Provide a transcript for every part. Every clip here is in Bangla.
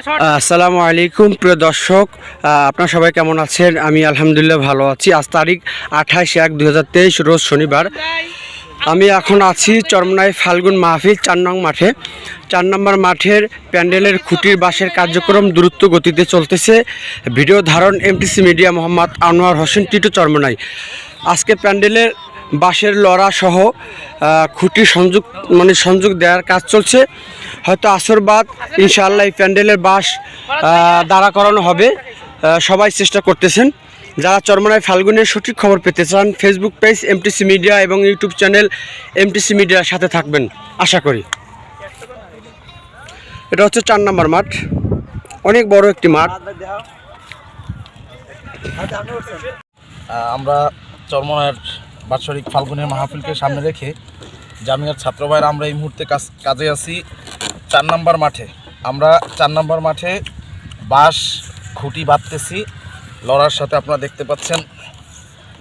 আসসালামু আলাইকুম, প্রিয় দর্শক। আপনারা সবাই কেমন আছেন? আমি আলহামদুলিল্লাহ ভালো আছি। আজ তারিখ আঠাশ এক দুই রোজ শনিবার। আমি এখন আছি চরমনাই ফাল্গুন মাহফিল, চার নং মাঠে। চার নম্বর মাঠের প্যান্ডেলের খুঁটির বাসের কার্যক্রম দ্রুত গতিতে চলতেছে। ভিডিও ধারণ এমটিসি মিডিয়া মোহাম্মদ আনোয়ার হোসেন, টিটু চরমনাই। আজকে প্যান্ডেলের বাঁশের লড়া সহ খুঁটি সংযোগ মানে সংযোগ দেওয়ার কাজ চলছে। হয়তো আসর বাদ ইনশাআল্লাহ এই প্যান্ডেলের বাঁশ দাঁড়া করানো হবে। সবাই চেষ্টা করতেছেন। যারা চরমনায় ফাল্গুনের সঠিক খবর পেতে চান ফেসবুক পেজ এমটিসি মিডিয়া এবং ইউটিউব চ্যানেল এমটিসি মিডিয়ার সাথে থাকবেন, আশা করি। এটা হচ্ছে চার নম্বর মাঠ। অনেক বড় একটি মাঠ। আমরা চরমনার বাৎসরিক ফাল্গুনের মাহফিলকে সামনে রেখে জামিয়ার ছাত্র ভাইরা আমরা এই মুহূর্তে কাজ কাজে আছি চার নম্বর মাঠে। আমরা চার নম্বর মাঠে বাঁশ খুঁটি বাঁধতেছি। লড়ার সাথে আপনারা দেখতে পাচ্ছেন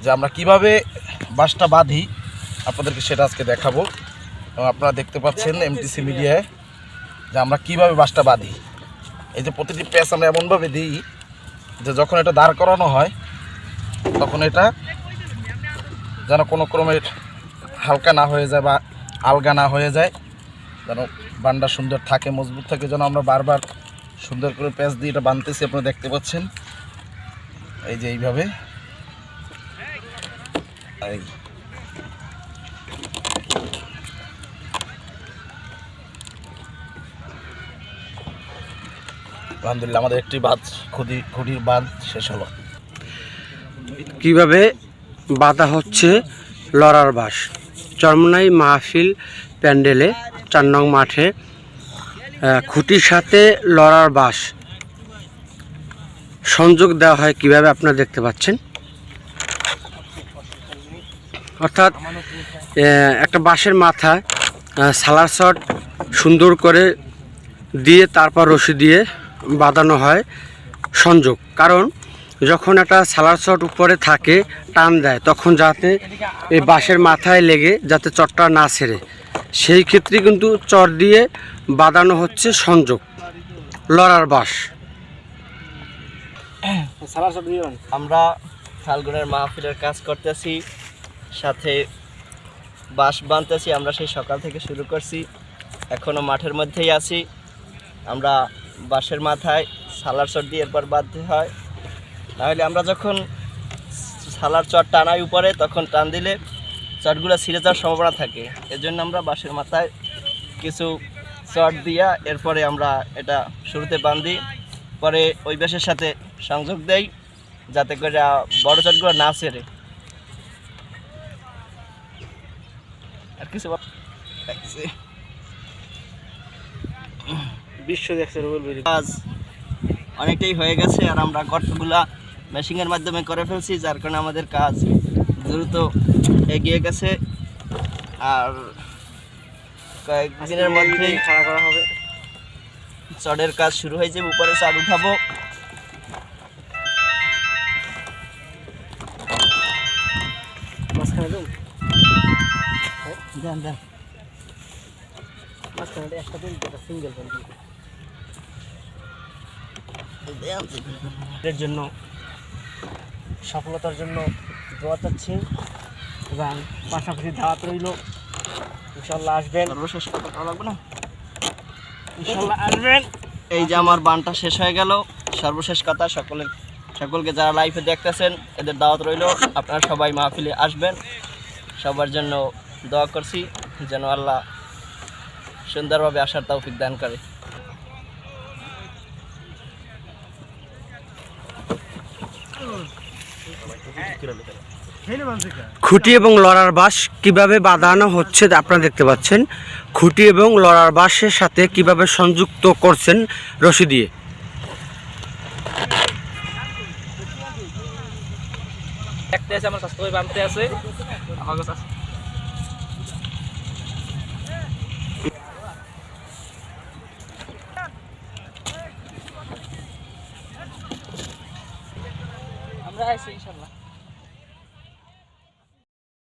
যে আমরা কীভাবে বাঁশটা বাঁধি আপনাদেরকে সেটা আজকে দেখাবো। এবং আপনারা দেখতে পাচ্ছেন এমটিসি মিডিয়ায় যে আমরা কীভাবে বাঁশটা বাঁধি। এই যে প্রতিটি প্যাচ আমরা এমনভাবে দিই যে যখন এটা দাঁড় করানো হয় তখন এটা যেন কোনো ক্রমের হালকা না হয়ে যায় বা আলগা না হয়ে যায়, যেন বান্ডা সুন্দর থাকে, মজবুত থাকে, যেন আমরা বারবার সুন্দর করে প্যাঁচ দিয়ে এটা বানতেছি, আপনারা দেখতে পাচ্ছেন। এই যে এইভাবে। এই। আলহামদুলিল্লাহ, আমাদের একটি বাঁধ, খুদি খুঁটির বাঁধ শেষ হলো। কীভাবে বাধা হচ্ছে লড়ার বাস। চরমনাই মাহফিল প্যান্ডেলে চার নং মাঠে খুঁটির সাথে লড়ার বাস। সংযোগ দেওয়া হয় কীভাবে আপনারা দেখতে পাচ্ছেন? অর্থাৎ একটা বাঁশের আহ, সালার শট সুন্দর করে দিয়ে তারপর রশি দিয়ে বাঁধানো হয় সংযোগ। কারণ যখন একটা সালার শট উপরে থাকে, টান দেয়, তখন যাতে এই বাঁশের মাথায় লেগে যাতে চটটা না ছেড়ে। সেই ক্ষেত্রে কিন্তু চট দিয়ে বাঁধানো হচ্ছে সংযোগ, লড়ার বাঁশ। আমরা ফাল্গুনের মাহফিলের কাজ করতেছি, সাথে বাঁশ বাঁধতেছি, আমরা সেই সকাল থেকে শুরু করছি। এখনও মাঠের মধ্যেই আছি। আমরা বাঁশের মাথায় সালার চট দিয়ে এরপর বাঁধতে হয়। নাহলে আমরা যখন সালার চট টানাই উপরে তখন টান দিলে চটগুলো ছিঁড়ে যাওয়ার সম্ভাবনা থাকে। এজন্য আমরা বাঁশের মাথায় কিছু চট দিয়া এরপরে আমরা এটা শুরুতে বান্ধি পরে ওই বাঁশের সাথে সংযোগ দেই যাতে করে বড় চটগুলো না ছেড়ে। আর কিছু বিশ্ব দেখছি। আজ অনেকটাই হয়ে গেছে আর আমরা গর্তগুলা মেশিনের মাধ্যমে করে ফেলছি যার কারণে আমাদের কাজ দ্রুত এগিয়ে গেছে। আর কয়েকদিনের মধ্যেই খাড়া করা হবে। চটের কাজ শুরু হয়ে যাবে উপরে চার উঠাবো। জন্য সফলতার জন্য দোয়া চাচ্ছি এবং পাশাপাশি দাওয়াত রইল। ইনশাল্লাহ আসবেন। সর্বশেষ কথা কওয়া লাগবে না? ইনশাল্লাহ আসবেন। এই যে আমার বানটা শেষ হয়ে গেল। সর্বশেষ কথা সকলের সকলকে যারা লাইফে দেখতেছেন এদের দাওয়াত রইল। আপনারা সবাই মাহফিলে আসবেন। সবার জন্য দোয়া করছি যেন আল্লাহ সুন্দরভাবে আসার তৌফিক দান করে। খুঁটি এবং লড়ার বাঁশ কীভাবে বাঁধানো হচ্ছে আপনারা দেখতে পাচ্ছেন। খুঁটি এবং লড়ার বাঁশের সাথে কীভাবে সংযুক্ত করছেন রশি দিয়ে। দেখতে আছে আমার স্বাস্থ্য বানতে আছে। আমার আমরা আছি